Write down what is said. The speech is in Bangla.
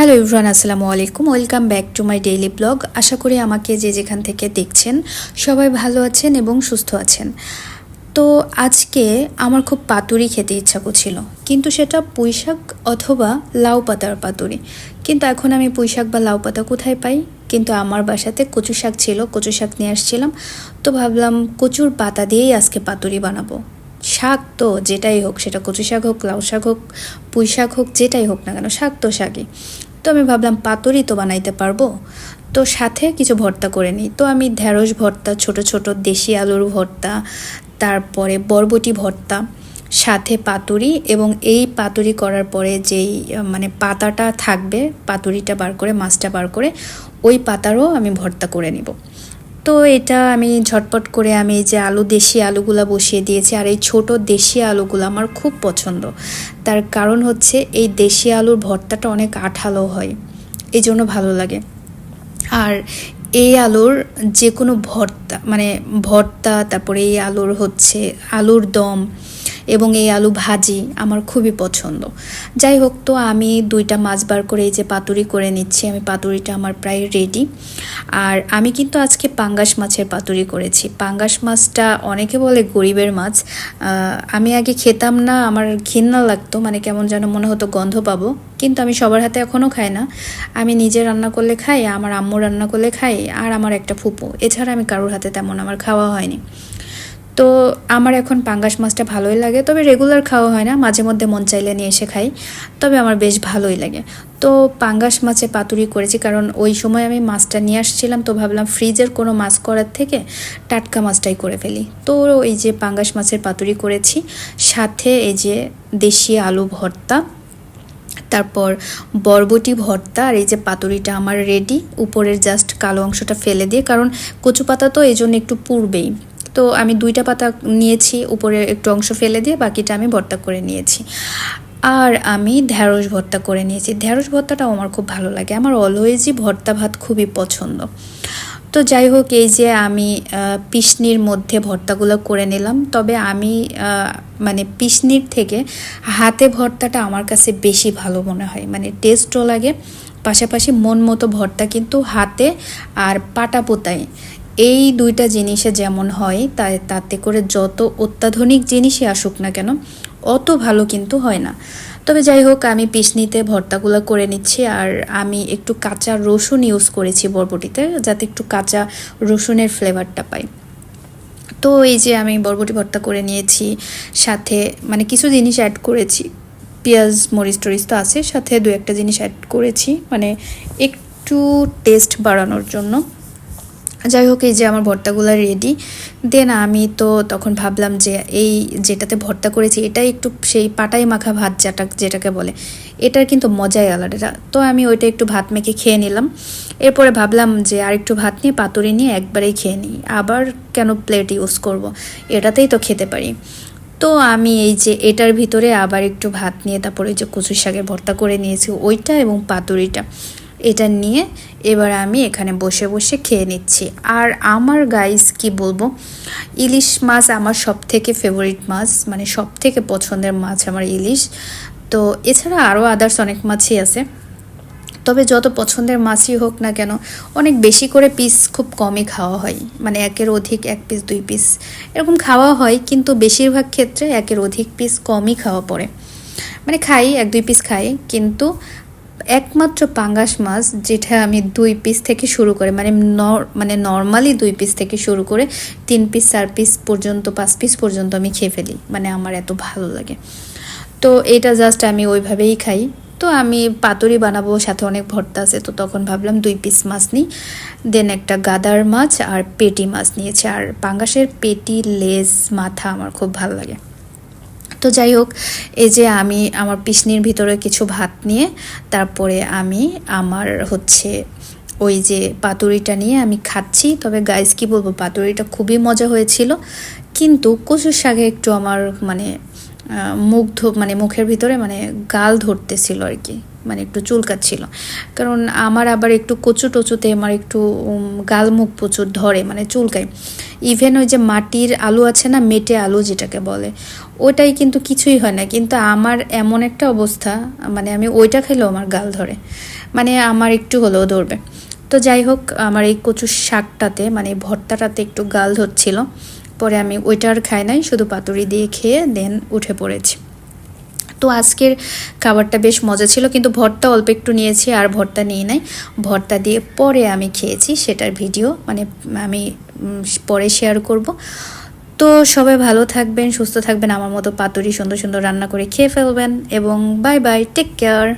হ্যালো ইভরান আসসালামু আলাইকুম। Welcome back to my daily vlog আশা করি আমাকে যে যেখান থেকে দেখছেন, সবাই ভালো আছেন এবং সুস্থ আছেন। তো আজকে আমার খুব পাতুরি খেতে ইচ্ছা করছিল। কিন্তু সেটা পুঁই শাক অথবা লাউ পাতার পাতুরি। কিন্তু এখন আমি পুঁই শাক বা লাউ পাতা কোথায় পাই? কিন্তু আমার বাসাতে কচু শাক ছিল কচু শাক নিয়ে আসছিলাম। তো ভাবলাম কচুর পাতা দিয়েই আজকে পাতুরি বানাবো। শাক তো যেটাই হোক, সেটা কচু শাক হোক, লাউ শাক হোক, পুঁই শাক হোক, যেটাই হোক না কেন, শাক তো শাকই। তো আমি ভাবলাম পাতুরি তো বানাইতে পারব। তো সাথে কিছু ভর্তা করে নিই। তো আমি ঢেঁড়স ভর্তা, ছোট ছোট দেশি আলুর ভর্তা, তারপরে বরবটি ভর্তা, সাথে পাতুরি এবং এই পাতুরি করার পরে যেই মানে পাতাটা থাকবে, পাতুরিটা বার করে, মাছটা বার করে, ওই পাতারও আমি ভর্তা করে নিব। তো এটা আমি ঝটপট করে আমি এই যে আলু, দেশি আলুগুলা বসিয়ে দিয়েছি। আর এই ছোট দেশি আলুগুলো আমার খুব পছন্দ। তার কারণ হচ্ছে এই দেশি আলুর ভর্তাটা অনেক আঠালো হয়। এই জন্য ভালো লাগে। আর এই আলুর যে কোনো ভর্তা মানে ভর্তা, তারপরে এই আলুর হচ্ছে আলুর দম এবং এই আলু ভাজি আমার খুবই পছন্দ। যাই হোক তো আমি দুইটা মাছ বার করে এই যে পাতুরি করে নিচ্ছি। আমি পাতুরিটা আমার প্রায় রেডি আর আমি কিন্তু আজকে পাঙ্গাস মাছের পাতুরি করেছি। পাঙ্গাস মাছটা অনেকে বলে গরিবের মাছ। আমি আগে খেতাম না, আমার ঘৃণা লাগতো মানে কেমন যেন মনে হতো গন্ধ পাবো। কিন্তু আমি সবার হাতে এখনও খাই না। আমি নিজে রান্না করলে খাই, আমার আম্মু রান্না করলে খাই, আর আমার একটা ফুপু। এছাড়া আমি কারোর হাতে তেমন আমার খাওয়া হয়নি। তো আমার এখন পাঙ্গাস মাছটা ভালোই লাগে। তবে রেগুলার খাওয়া হয় না, মাঝে মধ্যে মন চাইলে নিয়ে এসে খাই। তবে আমার বেশ ভালোই লাগে। তো পাঙ্গাস মাছে পাতুরি করেছি, কারণ ওই সময় আমি মাছটা নিয়ে আসছিলাম তো ভাবলাম ফ্রিজের কোনো মাছ করার থেকে টাটকা মাছটাই করে ফেলি। তো এই যে পাঙ্গাস মাছের পাতুরি করেছি, সাথে এই যে দেশি আলু ভর্তা, তারপর বরবটি ভর্তা আর এই যে পাতুরিটা আমার রেডি উপরের জাস্ট কালো অংশটা ফেলে দিয়ে, কারণ কচু পাতা তো এই জন্য একটু পূর্বেই। তো আমি দুইটা পাতা নিয়েছি, উপরে একটু অংশ ফেলে দিয়ে বাকিটা আমি ভর্তা করে নিয়েছি। আর আমি ঢ্যাঁড়স ভর্তা করে নিয়েছি। ঢ্যাঁড়স ভর্তাটাও আমার খুব ভালো লাগে। আমার অলওয়েজই ভর্তা ভাত খুবই পছন্দ। তো যাই হোক, এই যে আমি পিসনির মধ্যে ভর্তাগুলো করে নিলাম। তবে আমি মানে পিসনির থেকে হাতে ভর্তাটা আমার কাছে বেশি ভালো মনে হয়। মানে টেস্টও লাগে। পাশাপাশি মন মতো ভর্তা কিন্তু হাতে আর পাটা পোতায়। এই দুইটা জিনিসে যেমন হয় তা তাতে করে যত অত্যাধুনিক জিনিসই আসুক না কেন, অত ভালো কিন্তু হয় না। তবে যাই হোক, আমি পিসনিতে ভর্তাগুলো করে নিচ্ছি আর আমি একটু কাঁচা রসুন ইউজ করেছি বরবটিতে, যাতে একটু কাঁচা রসুনের ফ্লেভারটা পাই। তো এই যে আমি বরবটি ভর্তা করে নিয়েছি, সাথে মানে কিছু জিনিস অ্যাড করেছি, পেঁয়াজ, মরিচ টরিচ তো আছে, সাথে দু একটা জিনিস অ্যাড করেছি মানে একটু টেস্ট বাড়ানোর জন্য। যাই হোক, এই যে আমার ভর্তাগুলো রেডি দেন আমি তো তখন ভাবলাম যে এই যেটাতে ভর্তা করেছি, এটাই একটু সেই পাটাই মাখা ভাত যেটা, যেটাকে বলে, এটার কিন্তু মজাই আলাদা। তো আমি ওইটা একটু ভাত মেখে খেয়ে নিলাম। এরপরে ভাবলাম যে আর একটু ভাত নিয়ে, পাতুরি নিয়ে একবারেই খেয়ে নিই। আবার কেন প্লেট ইউজ করব? এটাতেই তো খেতে পারি। তো আমি এই যে এটার ভিতরে আবার একটু ভাত নিয়ে, তারপরে যে কচু শাকের ভর্তা করে নিয়েছি, ওইটা এবং পাতুরিটা। এটা নিয়ে এবার আমি এখানে বসে বসে খেয়ে নিচ্ছি। আর আমার গাইস কি বলব? ইলিশ মাছ আমার সব থেকে ফেভারিট মাছ মানে সব থেকে পছন্দের মাছ আমার ইলিশ। তো এছাড়া আরও আদার্স অনেক মাছই আছে। তবে যত পছন্দের মাছই হোক না কেন, অনেক বেশি করে পিস খুব কমই খাওয়া হয়। মানে একের অধিক এক পিস দুই পিস এরকম খাওয়া হয়, কিন্তু বেশিরভাগ ক্ষেত্রে একের অধিক পিস কমই খাওয়া পড়ে। মানে খাই, এক দুই পিস খাই, কিন্তু একমাত্র পাঙ্গাস মাছ যেটা আমি দুই পিস থেকে শুরু করে মানে মানে নর্মালি দুই পিস থেকে শুরু করে তিন পিস চার পিস পর্যন্ত, পাঁচ পিস পর্যন্ত আমি খেয়ে ফেলি মানে আমার এত ভালো লাগে। তো এটা জাস্ট আমি ওইভাবেই খাই। তো আমি পাতুরি বানাবো, সাথে অনেক ভর্তা আছে, তো তখন ভাবলাম দুই পিস মাছ নিই। দেন একটা গাদার মাছ আর পেটি মাছ নিয়েছি। আর পাঙ্গাসের পেটি লেজ মাথা আমার খুব ভালো লাগে। তো যাই হোক, এই যে আমি আমার পিসনির ভিতরে কিছু ভাত নিয়ে, তারপরে আমি আমার হচ্ছে ওই যে পাতুরিটা নিয়ে আমি খাচ্ছি। তবে গাইজ কি বলব, পাতুরিটা খুবই মজা হয়েছিল। কিন্তু কচুর শাকে একটু আমার মানে মুখ ধো মানে মুখের ভিতরে মানে গাল ধরতেছিল আর কি মানে একটু চুলকাচ্ছিল। কারণ আমার আবার একটু কচু টচুতে, আমার একটু গাল মুখ প্রচুর ধরে মানে চুলকায়। ইভেন ওই যে মাটির আলু আছে না, মেটে আলু যেটাকে বলে, ওটাই কিন্তু কিছুই হয় না। কিন্তু আমার এমন একটা অবস্থা মানে আমি ওইটা খেলেও আমার গাল ধরে মানে আমার একটু হলেও ধরবে। তো যাই হোক, আমার এই কচুর শাকটাতে মানে ভর্তাটাতে একটু গাল ধরছিল। পরে আমি ওইটা আর খাই নাই, শুধু পাতুরি দিয়ে খেয়ে দেন উঠে পড়েছি। তো আজকের খাবারটা বেশ মজা ছিল, কিন্তু ভর্তা অল্প একটু নিয়েছি আর ভর্তা নিয়ে নাই। ভর্তা দিয়ে পরে আমি খেয়েছি সেটার ভিডিও মানে আমি পরে শেয়ার করব। তো সবাই ভালো থাকবেন, সুস্থ থাকবেন, আমার মতো পাতুরি সুন্দর সুন্দর রান্না করে খেয়ে ফেলবেন এবং বাই বাই টেক কেয়ার